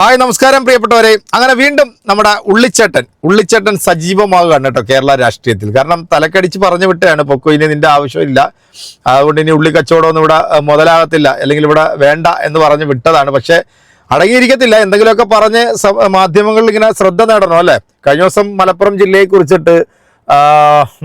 Hi നമസ്കാരം പ്രിയപ്പെട്ടവരെ. അങ്ങനെ വീണ്ടും നമ്മുടെ ഉള്ളിച്ചേട്ടൻ ഉള്ളിച്ചേട്ടൻ സജീവമാകുകയാണ് കേട്ടോ കേരള രാഷ്ട്രീയത്തിൽ. കാരണം തലക്കടിച്ച് പറഞ്ഞു വിട്ടാണ് പൊക്കോ ഇനി നിന്റെ ആവശ്യമില്ല. അതുകൊണ്ട് ഇനി ഉള്ളി കച്ചവടമൊന്നും ഇവിടെ മുതലാകത്തില്ല. അല്ലെങ്കിൽ ഇവിടെ വേണ്ട എന്ന് പറഞ്ഞ് വിട്ടതാണ്. പക്ഷേ അടങ്ങിയിരിക്കത്തില്ല. എന്തെങ്കിലുമൊക്കെ പറഞ്ഞ് മാധ്യമങ്ങളിൽ ഇങ്ങനെ ശ്രദ്ധ നേടണം അല്ലേ? കഴിഞ്ഞ ദിവസം മലപ്പുറം ജില്ലയെ കുറിച്ചിട്ട്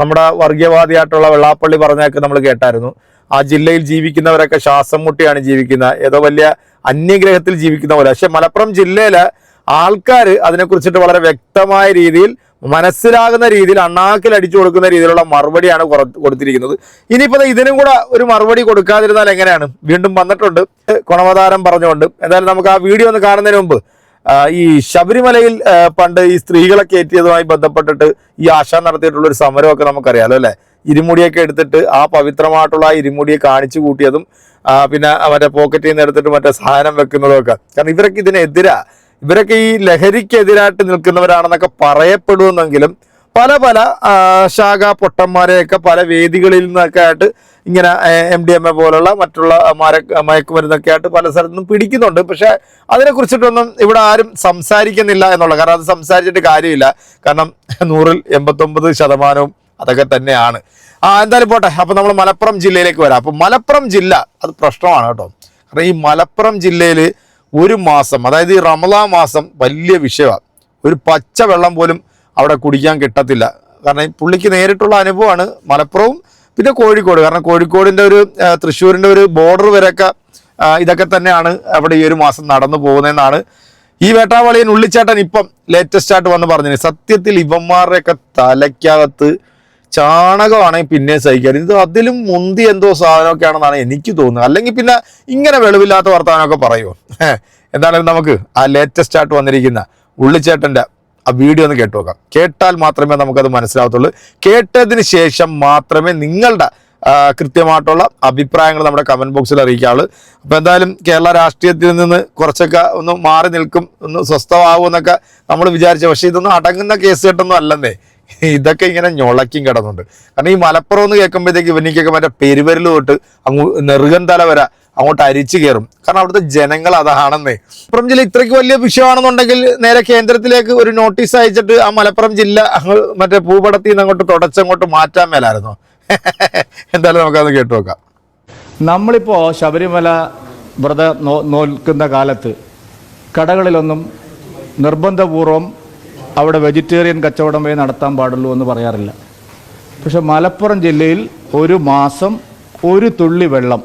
നമ്മുടെ വർഗീയവാദിയായിട്ടുള്ള വെള്ളാപ്പള്ളി പറഞ്ഞൊക്കെ നമ്മൾ കേട്ടായിരുന്നു. ആ ജില്ലയിൽ ജീവിക്കുന്നവരൊക്കെ ശ്വാസം മുട്ടിയാണ് ജീവിക്കുന്നത്. ഏതോ വലിയ അന്യഗ്രഹത്തിൽ ജീവിക്കുന്ന പോലെ. പക്ഷെ മലപ്പുറം ജില്ലയിലെ ആൾക്കാർ അതിനെക്കുറിച്ചിട്ട് വളരെ വ്യക്തമായ രീതിയിൽ മനസ്സിലാകുന്ന രീതിയിൽ അണ്ണാക്കിൽ അടിച്ചു കൊടുക്കുന്ന രീതിയിലുള്ള മറുപടിയാണ് കൊടുത്തിരിക്കുന്നത്. ഇനിയിപ്പോൾ ഇതിനും കൂടെ ഒരു മറുപടി കൊടുക്കാതിരുന്നാൽ എങ്ങനെയാണ്? വീണ്ടും വന്നിട്ടുണ്ട്. കുണവതാരം പറഞ്ഞുകൊണ്ട്. എന്തായാലും നമുക്ക് ആ വീഡിയോ ഒന്ന് കാണുന്നതിന് മുമ്പ് ഈ ശബരിമലയിൽ പണ്ട് ഈ സ്ത്രീകളെ കയറ്റിയതുമായി ബന്ധപ്പെട്ടിട്ട് ഈ ആശ നടത്തിയിട്ടുള്ള ഒരു സമരമൊക്കെ നമുക്കറിയാലോ അല്ലെ? ഇരുമുടിയൊക്കെ എടുത്തിട്ട് ആ പവിത്രമായിട്ടുള്ള ആ ഇരുമുടിയെ കാണിച്ചു കൂട്ടിയതും പിന്നെ മറ്റേ പോക്കറ്റിൽ നിന്ന് എടുത്തിട്ട് മറ്റേ സാധനം വെക്കുന്നതും ഒക്കെ കാരണം ഇവരൊക്കെ ഇതിനെതിരാ. ഇവരൊക്കെ ഈ ലഹരിക്കെതിരായിട്ട് നിൽക്കുന്നവരാണെന്നൊക്കെ പറയപ്പെടുമെന്നെങ്കിലും പല പല ശാഖ പൊട്ടന്മാരെയൊക്കെ പല വേദികളിൽ നിന്നൊക്കെ ആയിട്ട് ഇങ്ങനെ എം ഡി എം എ പോലുള്ള മറ്റുള്ള മര മയക്കുമരുന്നൊക്കെ ആയിട്ട് പല സ്ഥലത്തും പിടിക്കുന്നുണ്ട്. പക്ഷേ അതിനെക്കുറിച്ചിട്ടൊന്നും ഇവിടെ ആരും സംസാരിക്കുന്നില്ല എന്നുള്ളത് കാരണം അത് സംസാരിച്ചിട്ട് കാര്യമില്ല. കാരണം നൂറിൽ എൺപത്തൊമ്പത് ശതമാനവും അതൊക്കെ തന്നെയാണ്. ആ എന്തായാലും പോട്ടെ. അപ്പോൾ നമ്മൾ മലപ്പുറം ജില്ലയിലേക്ക് വരാം. അപ്പോൾ മലപ്പുറം ജില്ല അത് പ്രശ്നമാണ് കേട്ടോ. കാരണം ഈ മലപ്പുറം ജില്ലയിൽ ഒരു മാസം അതായത് ഈ റമദാ മാസം വലിയ വിഷയമാണ് ഒരു പച്ച വെള്ളം പോലും അവിടെ കുടിക്കാൻ കിട്ടത്തില്ല. കാരണം പുള്ളിക്ക് നേരിട്ടുള്ള അനുഭവമാണ് മലപ്പുറവും പിന്നെ കോഴിക്കോട്. കാരണം കോഴിക്കോടിന്റെ ഒരു തൃശ്ശൂരിന്റെ ഒരു ബോർഡർ വരെയൊക്കെ ഇതൊക്കെ തന്നെയാണ് അവിടെ ഈ ഒരു മാസം നടന്നു പോകുന്നതെന്നാണ്. ഈ വേട്ടാവളിയൻ ഉള്ളിച്ചേട്ടൻ ഇപ്പം ലേറ്റസ്റ്റ് ആയിട്ട് വന്ന് പറഞ്ഞത് സത്യത്തിൽ ഇവന്മാരുടെയൊക്കെ തലയ്ക്കകത്ത് ചാണകമാണെങ്കിൽ പിന്നെ സഹിക്കാൻ ഇത് അതിലും മുന്തി എന്തോ സാധനമൊക്കെ ആണെന്നാണ് എനിക്ക് തോന്നുന്നത്. അല്ലെങ്കിൽ പിന്നെ ഇങ്ങനെ വെളിവില്ലാത്ത വർത്തമാനമൊക്കെ പറയുമോ? എന്താണെങ്കിലും നമുക്ക് ആ ലേറ്റസ്റ്റ് ആയിട്ട് വന്നിരിക്കുന്ന ഉള്ളിച്ചേട്ടന്റെ ആ വീഡിയോ ഒന്ന് കേട്ടു നോക്കാം. കേട്ടാൽ മാത്രമേ നമുക്കത് മനസ്സിലാവത്തുള്ളൂ. കേട്ടതിന് ശേഷം മാത്രമേ നിങ്ങളുടെ കൃത്യമായിട്ടുള്ള അഭിപ്രായങ്ങൾ നമ്മുടെ കമന്റ് ബോക്സിൽ അറിയിക്കാവുള്ളൂ. അപ്പോൾ എന്തായാലും കേരള രാഷ്ട്രീയത്തിൽ നിന്ന് കുറച്ചൊക്കെ ഒന്ന് മാറി നിൽക്കും ഒന്ന് സ്വസ്ഥമാകുമെന്നൊക്കെ നമ്മൾ വിചാരിച്ചു. പക്ഷേ ഇതൊന്നും അടങ്ങുന്ന കേസ് കേട്ടൊന്നും അല്ലെന്നേ. ഇതൊക്കെ ഇങ്ങനെ ഞൊളക്കും കിടന്നുണ്ട്. കാരണം ഈ മലപ്പുറം എന്ന് കേൾക്കുമ്പോഴത്തേക്ക് ഇവനിക്കൊക്കെ മറ്റേ പെരുവരൽ തൊട്ട് അങ്ങ് നെറുകൻ തല വരെ അങ്ങോട്ട് അരിച്ചു കയറും. കാരണം അവിടുത്തെ ജനങ്ങൾ അതാണെന്നേ. മലപ്പുറം ജില്ല ഇത്രയ്ക്ക് വലിയ വിഷയമാണെന്നുണ്ടെങ്കിൽ നേരെ കേന്ദ്രത്തിലേക്ക് ഒരു നോട്ടീസ് അയച്ചിട്ട് ആ മലപ്പുറം ജില്ല അങ്ങ് മറ്റേ ഭൂപടത്തിൽ നിന്ന് അങ്ങോട്ട് തുടച്ചങ്ങോട്ട് മാറ്റാൻ മേലായിരുന്നു? എന്തായാലും നമുക്കത് കേട്ടു നോക്കാം. നമ്മളിപ്പോ ശബരിമല വ്രത നോൽക്കുന്ന കാലത്ത് കടകളിലൊന്നും നിർബന്ധപൂർവം അവിടെ വെജിറ്റേറിയൻ കച്ചവടം കച്ചവടമേ നടത്താൻ പാടുള്ളൂ എന്ന് പറയാറില്ല. പക്ഷെ മലപ്പുറം ജില്ലയിൽ ഒരു മാസം ഒരു തുള്ളി വെള്ളം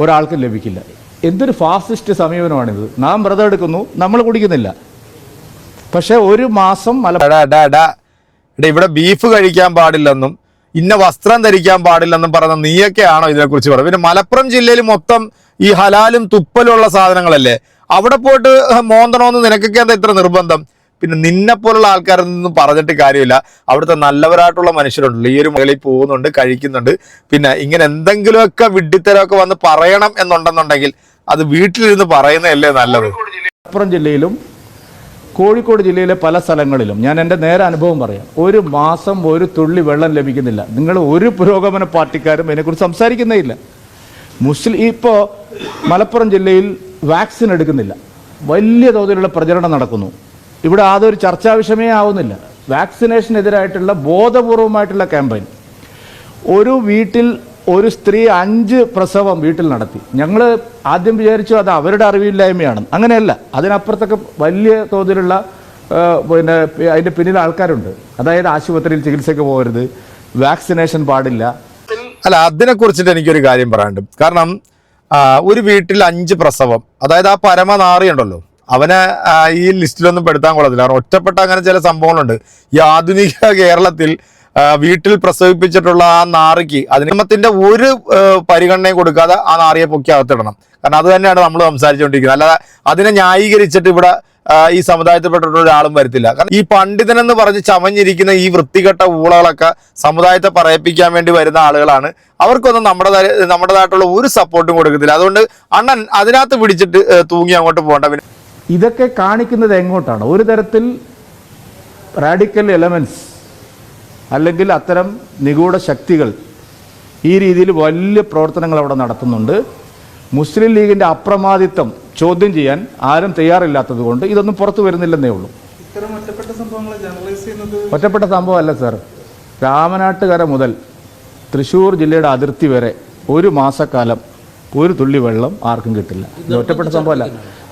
ഒരാൾക്ക് ലഭിക്കില്ല. എന്തൊരു ഫാസിസ്റ്റ് സമീപനമാണിത്. നാം വ്രതം എടുക്കുന്നു നമ്മൾ കുടിക്കുന്നില്ല. പക്ഷെ ഒരു മാസം മലപ്പുറം ഇവിടെ ബീഫ് കഴിക്കാൻ പാടില്ലെന്നും ഇന്ന വസ്ത്രം ധരിക്കാൻ പാടില്ലെന്നും പറഞ്ഞ നീയൊക്കെയാണോ ഇതിനെക്കുറിച്ച് പറയുന്നത് പിന്നെ മലപ്പുറം ജില്ലയിൽ മൊത്തം ഈ ഹലാലും തുപ്പലും ഉള്ള സാധനങ്ങളല്ലേ? അവിടെ പോയിട്ട് മോന്തണമെന്ന് നിനക്കൊക്കെ എന്താ ഇത്ര നിർബന്ധം? പിന്നെ നിന്നെ പോലുള്ള ആൾക്കാരിൽ നിന്നും പറഞ്ഞിട്ട് കാര്യമില്ല. അവിടുത്തെ നല്ലവരായിട്ടുള്ള മനുഷ്യരുണ്ടല്ലോ. ഈ ഒരു മകളിൽ പോകുന്നുണ്ട് കഴിക്കുന്നുണ്ട്. പിന്നെ ഇങ്ങനെ എന്തെങ്കിലുമൊക്കെ വിഡ്ഢിത്തരമൊക്കെ വന്ന് പറയണം എന്നുണ്ടെന്നുണ്ടെങ്കിൽ അത് വീട്ടിലിരുന്ന് പറയുന്നതല്ലേ നല്ലത്. മലപ്പുറം ജില്ലയിലും കോഴിക്കോട് ജില്ലയിലെ പല സ്ഥലങ്ങളിലും ഞാൻ എന്റെ നേരെ അനുഭവം പറയാം. ഒരു മാസം ഒരു തുള്ളി വെള്ളം ലഭിക്കുന്നില്ല. നിങ്ങൾ ഒരു പുരോഗമന പാർട്ടിക്കാരും ഇതിനെക്കുറിച്ച് സംസാരിക്കുന്നേ ഇല്ല. മുസ്ലിം ഇപ്പോൾ മലപ്പുറം ജില്ലയിൽ വാക്സിൻ എടുക്കുന്നില്ല. വലിയ തോതിലുള്ള പ്രചരണം നടക്കുന്നു. ഇവിടെ അതൊരു ചർച്ചാ വിഷയമേ ആവുന്നില്ല. വാക്സിനേഷനെതിരായിട്ടുള്ള ബോധപൂർവമായിട്ടുള്ള ക്യാമ്പയിൻ. ഒരു വീട്ടിൽ ഒരു സ്ത്രീ അഞ്ച് പ്രസവം വീട്ടിൽ നടത്തി. ഞങ്ങൾ ആദ്യം വിചാരിച്ചു അത് അവരുടെ അറിവില്ലായ്മയാണ്. അങ്ങനെയല്ല. അതിനപ്പുറത്തൊക്കെ വലിയ തോതിലുള്ള പിന്നെ അതിന്റെ പിന്നിൽ ആൾക്കാരുണ്ട്. അതായത് ആശുപത്രിയിൽ ചികിത്സയ്ക്ക് പോകരുത്. വാക്സിനേഷൻ പാടില്ല. അല്ല അതിനെ കുറിച്ചിട്ട് എനിക്കൊരു കാര്യം പറയാനുണ്ട്. കാരണം ഒരു വീട്ടിൽ അഞ്ച് പ്രസവം അതായത് ആ പരമ ഉണ്ടല്ലോ. അവനെ ഈ ലിസ്റ്റിലൊന്നും പെടുത്താൻ കൊള്ളത്തില്ല. കാരണം ഒറ്റപ്പെട്ട അങ്ങനെ ചില സംഭവങ്ങളുണ്ട്. ഈ ആധുനിക കേരളത്തിൽ വീട്ടിൽ പ്രസവിപ്പിച്ചിട്ടുള്ള ആ നാറിക്ക് അതിനിമത്തിന്റെ ഒരു പരിഗണനയും കൊടുക്കാതെ ആ നാറിയെ പൊക്കി അകത്തിടണം. കാരണം അത് തന്നെയാണ് നമ്മൾ സംസാരിച്ചുകൊണ്ടിരിക്കുന്നത് അല്ലാതെ അതിനെ ന്യായീകരിച്ചിട്ട് ഇവിടെ ഈ സമുദായത്തിൽപ്പെട്ടിട്ടുള്ള ഒരാളും വരത്തില്ല. കാരണം ഈ പണ്ഡിതനെന്ന് പറഞ്ഞ് ചമഞ്ഞിരിക്കുന്ന ഈ വൃത്തികെട്ട ഊളകളൊക്കെ സമുദായത്തെ പറയിപ്പിക്കാൻ വേണ്ടി വരുന്ന ആളുകളാണ്. അവർക്കൊന്നും നമ്മുടെ നമ്മുടേതായിട്ടുള്ള ഒരു സപ്പോർട്ടും കൊടുക്കത്തില്ല. അതുകൊണ്ട് അണ്ണൻ അതിനകത്ത് പിടിച്ചിട്ട് തൂങ്ങി അങ്ങോട്ട് പോകേണ്ട. പിന്നെ ഇതൊക്കെ കാണിക്കുന്നത് എങ്ങോട്ടാണ്? ഒരു തരത്തിൽ റാഡിക്കൽ എലമെൻസ് അല്ലെങ്കിൽ അത്തരം നിഗൂഢ ശക്തികൾ ഈ രീതിയിൽ വലിയ പ്രവർത്തനങ്ങൾ അവിടെ നടത്തുന്നുണ്ട്. മുസ്ലിം ലീഗിന്റെ അപ്രമാദിത്വം ചോദ്യം ചെയ്യാൻ ആരും തയ്യാറില്ലാത്തത് കൊണ്ട് ഇതൊന്നും പുറത്തു വരുന്നില്ലെന്നേ ഉള്ളൂ. ഒറ്റപ്പെട്ട സംഭവമല്ല സാർ. രാമനാട്ടുകര മുതൽ തൃശ്ശൂർ ജില്ലയുടെ അതിർത്തി വരെ ഒരു മാസക്കാലം ഒരു തുള്ളി വെള്ളം ആർക്കും കിട്ടില്ല. ഇത് ഒറ്റപ്പെട്ട സംഭവമല്ല.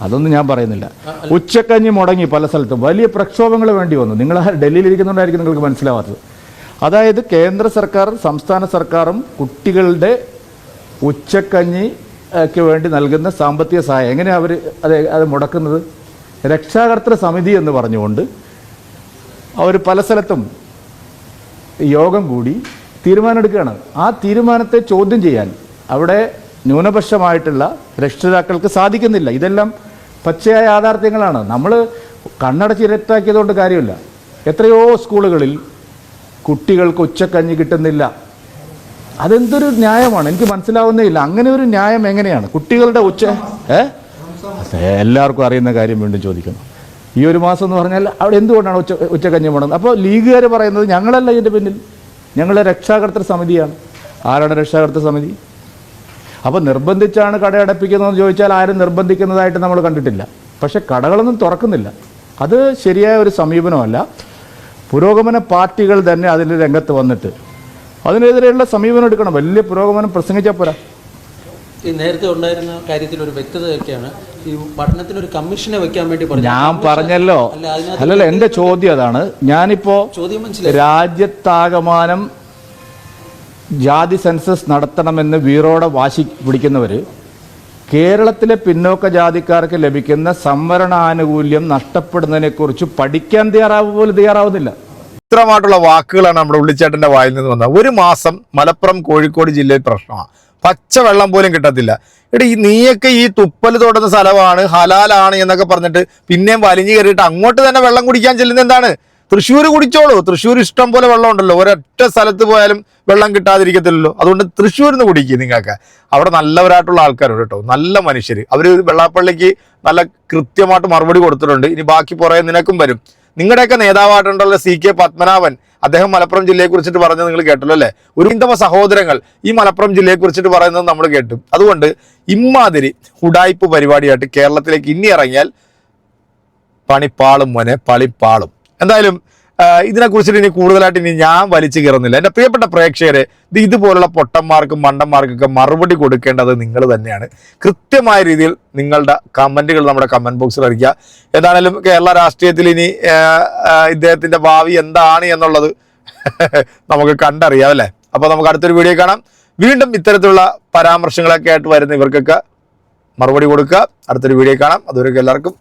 അതൊന്നും ഞാൻ പറയുന്നില്ല. ഉച്ചക്കഞ്ഞി മുടങ്ങി പല സ്ഥലത്തും. വലിയ പ്രക്ഷോഭങ്ങൾ വേണ്ടി വന്നു. നിങ്ങൾ ഡൽഹിയിലിരിക്കുന്നുണ്ടായിരിക്കും നിങ്ങൾക്ക് മനസ്സിലാവാത്തത്. അതായത് കേന്ദ്ര സർക്കാർ സംസ്ഥാന സർക്കാരും കുട്ടികളുടെ ഉച്ചക്കഞ്ഞി ഒക്കെ വേണ്ടി നൽകുന്ന സാമ്പത്തിക സഹായം. എങ്ങനെയാണ് അവർ അത് അത് മുടക്കുന്നത്? രക്ഷാകർത്തൃ സമിതി എന്ന് പറഞ്ഞുകൊണ്ട് അവർ പല സ്ഥലത്തും യോഗം കൂടി തീരുമാനമെടുക്കുകയാണ്. ആ തീരുമാനത്തെ ചോദ്യം ചെയ്യാൻ അവിടെ ന്യൂനപക്ഷമായിട്ടുള്ള രക്ഷിതാക്കൾക്ക് സാധിക്കുന്നില്ല. ഇതെല്ലാം പച്ചയായ യാഥാർത്ഥ്യങ്ങളാണ്. നമ്മൾ കണ്ണടച്ച് ഇരട്ടാക്കിയതുകൊണ്ട് കാര്യമില്ല. എത്രയോ സ്കൂളുകളിൽ കുട്ടികൾക്ക് ഉച്ചക്കഞ്ഞി കിട്ടുന്നില്ല. അതെന്തൊരു ന്യായമാണ്? എനിക്ക് മനസ്സിലാവുന്നേ ഇല്ല. അങ്ങനെ ഒരു ന്യായം എങ്ങനെയാണ്? കുട്ടികളുടെ ഉച്ച ഏ? എല്ലാവർക്കും അറിയുന്ന കാര്യം വീണ്ടും ചോദിക്കുന്നു. ഈ ഒരു മാസം എന്ന് പറഞ്ഞാൽ അവിടെ എന്തുകൊണ്ടാണ് ഉച്ച ഉച്ചക്കഞ്ഞി പോണത്? അപ്പോൾ ലീഗുകാർ പറയുന്നത് ഞങ്ങളല്ല ഇതിന്റെ പിന്നിൽ. ഞങ്ങളുടെ രക്ഷാകർത്തൃ സമിതിയാണ്. ആരാണ് രക്ഷാകർത്തൃ സമിതി? അപ്പോൾ നിർബന്ധിച്ചാണ് കട അടപ്പിക്കുന്നതെന്ന് ചോദിച്ചാൽ ആരും നിർബന്ധിക്കുന്നതായിട്ട് നമ്മൾ കണ്ടിട്ടില്ല. പക്ഷേ കടകളൊന്നും തുറക്കുന്നില്ല. അത് ശരിയായ ഒരു സമീപനമല്ല. പുരോഗമന പാർട്ടികൾ തന്നെ അതിന്റെ രംഗത്ത് വന്നിട്ട് അതിനെതിരെയുള്ള സമീപനം എടുക്കണം. വലിയ പുരോഗമനം പ്രസംഗിച്ചാൽ പോരാ. ഈ നേരത്തെ ഉണ്ടായിരുന്ന കാര്യത്തിൽ ഒരു വ്യക്തതയൊക്കെയാണ്. ഈ പഠനത്തിന് ഒരു കമ്മീഷനെ വെക്കാൻ വേണ്ടി പറഞ്ഞു ഞാൻ പറഞ്ഞല്ലോ. അല്ലല്ല എന്റെ ചോദ്യം അതാണ്. ഞാനിപ്പോ ചോദ്യം മനസ്സിലായി. രാജ്യത്താകമാനം ജാതി സെൻസസ് നടത്തണമെന്ന് വീറോടെ വാശി പിടിക്കുന്നവർ കേരളത്തിലെ പിന്നോക്ക ജാതിക്കാർക്ക് ലഭിക്കുന്ന സംവരണ ആനുകൂല്യം നഷ്ടപ്പെടുന്നതിനെക്കുറിച്ച് പഠിക്കാൻ തയ്യാറാവുക പോലും തയ്യാറാവുന്നില്ല. ഇത്രമായിട്ടുള്ള വാക്കുകളാണ് നമ്മുടെ ഉള്ളിച്ചേട്ടന്റെ വായിൽ നിന്ന് വന്നത്. ഒരു മാസം മലപ്പുറം കോഴിക്കോട് ജില്ലയിൽ പ്രശ്നമാണ്. പച്ചവെള്ളം പോലും കിട്ടത്തില്ല. ഈ നീയൊക്കെ ഈ തുപ്പൽ തൊടുന്ന സ്ഥലമാണ് ഹലാലാണ് എന്നൊക്കെ പറഞ്ഞിട്ട് പിന്നെയും വലിഞ്ഞു കയറിയിട്ട് അങ്ങോട്ട് തന്നെ വെള്ളം കുടിക്കാൻ ചെല്ലുന്നത് എന്താണ്? തൃശ്ശൂർ കുടിച്ചോളൂ. തൃശ്ശൂർ ഇഷ്ടം പോലെ വെള്ളം ഉണ്ടല്ലോ. ഒരൊറ്റ സ്ഥലത്ത് പോയാലും വെള്ളം കിട്ടാതിരിക്കത്തില്ലല്ലോ. അതുകൊണ്ട് തൃശ്ശൂരിൽ നിന്ന് കുടിക്കുക നിങ്ങൾക്ക് അവിടെ നല്ലവരായിട്ടുള്ള ആൾക്കാരുണ്ട് കേട്ടോ. നല്ല മനുഷ്യർ അവർ വെള്ളാപ്പള്ളിക്ക് നല്ല കൃത്യമായിട്ട് മറുപടി കൊടുത്തിട്ടുണ്ട്. ഇനി ബാക്കി പുറകെ നിനക്കും വരും. നിങ്ങളുടെയൊക്കെ നേതാവായിട്ടുള്ള സി കെ പത്മനാഭൻ. അദ്ദേഹം മലപ്പുറം ജില്ലയെ കുറിച്ചിട്ട് പറഞ്ഞത് നിങ്ങൾ കേട്ടല്ലോ അല്ലേ? ഒരു ഹിന്ദവ സഹോദരങ്ങൾ ഈ മലപ്പുറം ജില്ലയെ കുറിച്ചിട്ട് പറയുന്നത് നമ്മൾ കേട്ടു. അതുകൊണ്ട് ഇമ്മാതിരി ഉടായ്പ് പരിപാടിയായിട്ട് കേരളത്തിലേക്ക് ഇനി ഇറങ്ങിയാൽ പണിപ്പാളും മോനെ പളിപ്പാളും. എന്തായാലും ഇതിനെക്കുറിച്ച് ഇതിനെക്കുറിച്ചിട്ട് ഇനി കൂടുതലായിട്ട് ഇനി ഞാൻ വലിച്ചു കയറുന്നില്ല. എന്റെ പ്രിയപ്പെട്ട പ്രേക്ഷകരെ ഇത് ഇതുപോലുള്ള പൊട്ടന്മാർക്കും മണ്ടന്മാർക്കൊക്കെ മറുപടി കൊടുക്കേണ്ടത് നിങ്ങൾ തന്നെയാണ്. കൃത്യമായ രീതിയിൽ നിങ്ങളുടെ കമന്റുകൾ നമ്മുടെ കമന്റ് ബോക്സിൽ അറിയിക്കുക. ഏതാണേലും കേരള രാഷ്ട്രീയത്തിൽ ഇനി ഇദ്ദേഹത്തിന്റെ ഭാവി എന്താണ് എന്നുള്ളത് നമുക്ക് കണ്ടറിയാം അല്ലേ? അപ്പോൾ നമുക്ക് അടുത്തൊരു വീഡിയോ കാണാം. വീണ്ടും ഇത്തരത്തിലുള്ള പരാമർശങ്ങളൊക്കെ ആയിട്ട് വരുന്ന ഇവർക്കൊക്കെ മറുപടി കൊടുക്കുക. അടുത്തൊരു വീഡിയോ കാണാം. അതുവരെയൊക്കെ എല്ലാവർക്കും